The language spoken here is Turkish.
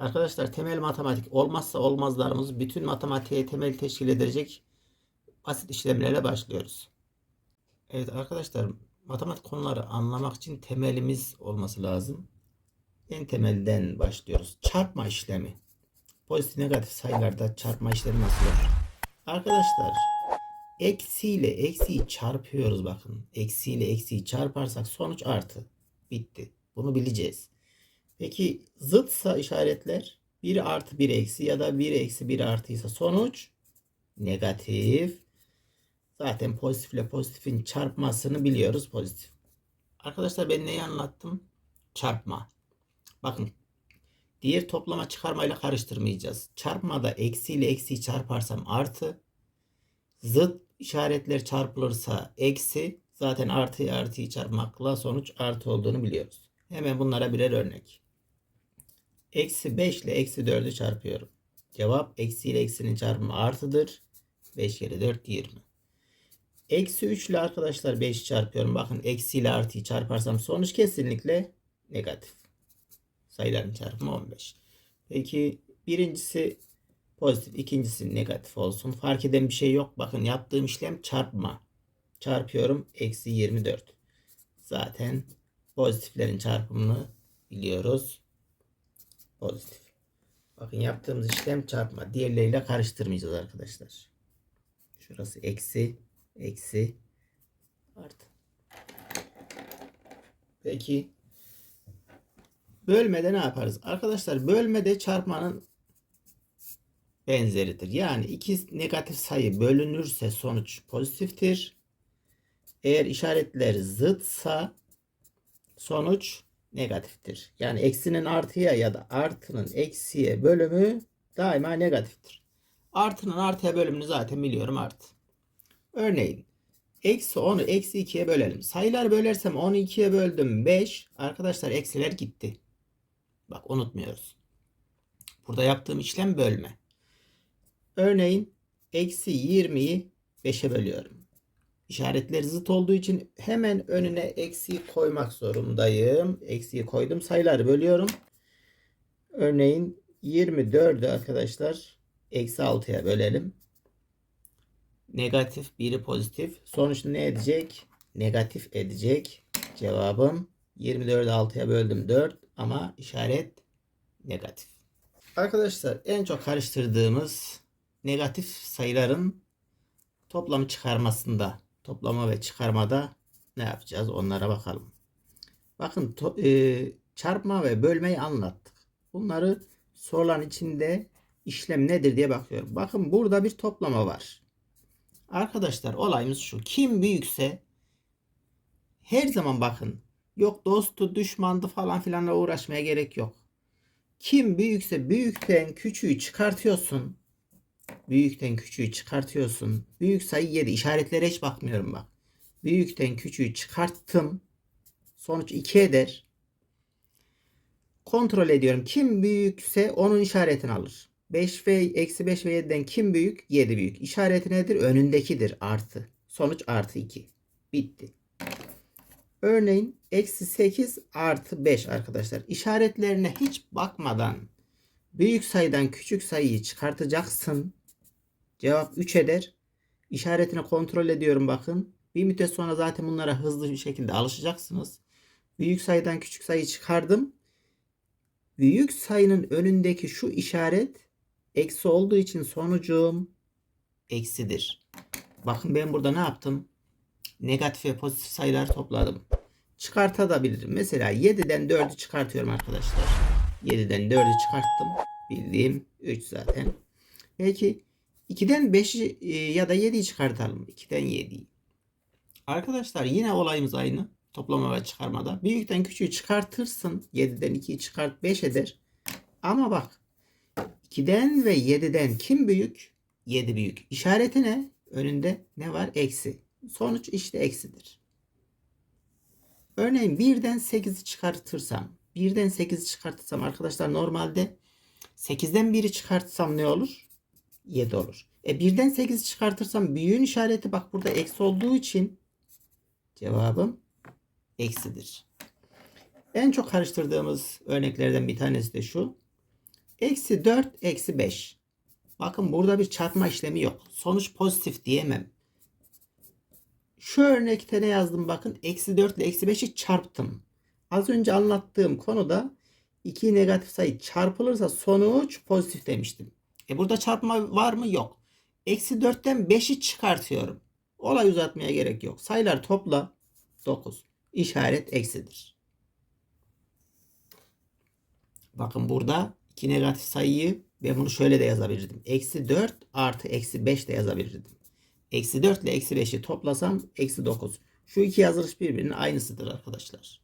Arkadaşlar temel matematik olmazsa olmazlarımız bütün matematiğe temel teşkil edecek basit işlemlerle başlıyoruz. Evet arkadaşlar matematik konuları anlamak için temelimiz olması lazım. En temelden başlıyoruz. Çarpma işlemi. Pozitif negatif sayılarda çarpma işlemi nasıl olur? Arkadaşlar eksiyle eksiyi çarpıyoruz bakın. Eksiyle eksiyi çarparsak sonuç artı. Bitti. Bunu bileceğiz. Peki zıtsa işaretler 1 artı 1 eksi ya da 1 eksi 1 artıysa sonuç negatif. Zaten pozitifle pozitifin çarpmasını biliyoruz pozitif. Arkadaşlar ben neyi anlattım? Çarpma. Bakın diğer toplama çıkarmayla karıştırmayacağız. Çarpmada eksi ile eksiyi çarparsam artı. Zıt işaretler çarpılırsa eksi. Zaten artıyı artıyı çarpmakla sonuç artı olduğunu biliyoruz. Hemen bunlara birer örnek. Eksi 5 ile eksi 4'ü çarpıyorum. Cevap eksi ile eksinin çarpımı artıdır. 5 kere 4 20. Eksi 3 ile arkadaşlar 5'i çarpıyorum. Bakın eksi ile artıyı çarparsam sonuç kesinlikle negatif. Sayıların çarpımı 15. Peki birincisi pozitif, ikincisi negatif olsun. Fark eden bir şey yok. Bakın yaptığım işlem çarpma. Çarpıyorum. Eksi 24. Zaten pozitiflerin çarpımını biliyoruz. Pozitif. Bakın yaptığımız işlem çarpma. Diğerleriyle karıştırmayacağız arkadaşlar. Şurası eksi, eksi, artı. Peki bölmede ne yaparız? Arkadaşlar bölmede çarpmanın benzeridir. Yani iki negatif sayı bölünürse sonuç pozitiftir. Eğer işaretler zıtsa sonuç negatiftir. Yani eksinin artıya ya da artının eksiye bölümü daima negatiftir. Artının artıya bölümünü zaten biliyorum artı. Örneğin eksi 10'u eksi 2'ye bölelim. Sayılar bölersem 10'u 2'ye böldüm 5. Arkadaşlar eksiler gitti. Bak unutmuyoruz. Burada yaptığım işlem bölme. Örneğin eksi 20'yi 5'e bölüyorum. İşaretler zıt olduğu için hemen önüne eksi koymak zorundayım. Eksiyi koydum. Sayıları bölüyorum. Örneğin 24'ü arkadaşlar eksi 6'ya bölelim. Negatif biri pozitif. Sonuç ne edecek? Negatif edecek. Cevabım 24'ü 6'ya böldüm 4 ama işaret negatif. Arkadaşlar en çok karıştırdığımız negatif sayıların toplamı çıkarmasında toplama ve çıkarmada ne yapacağız onlara bakalım. Bakın e, çarpma ve bölmeyi anlattık. Bunları sorulan içinde işlem nedir diye bakıyorum. Bakın burada bir toplama var. Arkadaşlar olayımız şu. Kim büyükse her zaman bakın yok dostu düşmandı falan filanla uğraşmaya gerek yok. Kim büyükse büyükten küçüğü çıkartıyorsun. Büyükten küçüğü çıkartıyorsun. Büyük sayı 7. İşaretlere hiç bakmıyorum bak. Büyükten küçüğü çıkarttım. Sonuç 2 eder. Kontrol ediyorum. Kim büyükse onun işaretini alır. 5 ve eksi 5 ve 7'den kim büyük? 7 büyük. İşareti nedir? Önündekidir. Artı. Sonuç artı 2. Bitti. Örneğin eksi 8 artı 5 arkadaşlar. İşaretlerine hiç bakmadan büyük sayıdan küçük sayıyı çıkartacaksın. Cevap 3 eder. İşaretini kontrol ediyorum bakın. Bir müddet sonra zaten bunlara hızlı bir şekilde alışacaksınız. Büyük sayıdan küçük sayı çıkardım. Büyük sayının önündeki şu işaret eksi olduğu için sonucum eksidir. Bakın ben burada ne yaptım? Negatif ve pozitif sayılar topladım. Çıkartabilirim. Mesela 7'den 4'ü çıkartıyorum arkadaşlar. 7'den 4'ü çıkarttım. Bildiğim 3 zaten. Peki 2'den 5'i e, ya da 7'yi çıkartalım. 2'den 7'yi. Arkadaşlar yine olayımız aynı. Toplama ve çıkarmada. Büyükten küçüğü çıkartırsın. 7'den 2'yi çıkart 5 eder. Ama bak 2'den ve 7'den kim büyük? 7 büyük. İşareti ne? Önünde ne var? Eksi. Sonuç işte eksidir. Örneğin 1'den 8'i çıkartırsam 1'den 8'i çıkartırsam arkadaşlar normalde 8'den 1'i çıkartsam ne olur? 7 olur. E 1'den 8'i çıkartırsam büyüğün işareti bak burada eksi olduğu için cevabım eksidir. En çok karıştırdığımız örneklerden bir tanesi de şu. Eksi 4 eksi 5. Bakın burada bir çarpma işlemi yok. Sonuç pozitif diyemem. Şu örnekte ne yazdım bakın. Eksi 4 ile eksi 5'i çarptım. Az önce anlattığım konuda iki negatif sayı çarpılırsa sonuç pozitif demiştim. E burada çarpma var mı? Yok. Eksi 4'ten 5'i çıkartıyorum. Olay uzatmaya gerek yok. Sayılar topla 9. İşaret eksidir. Bakın burada iki negatif sayıyı ve bunu şöyle de yazabilirdim. Eksi 4 artı eksi 5 de yazabilirdim. Eksi 4 ile eksi 5'i toplasam eksi 9. Şu iki yazılış birbirinin aynısıdır arkadaşlar.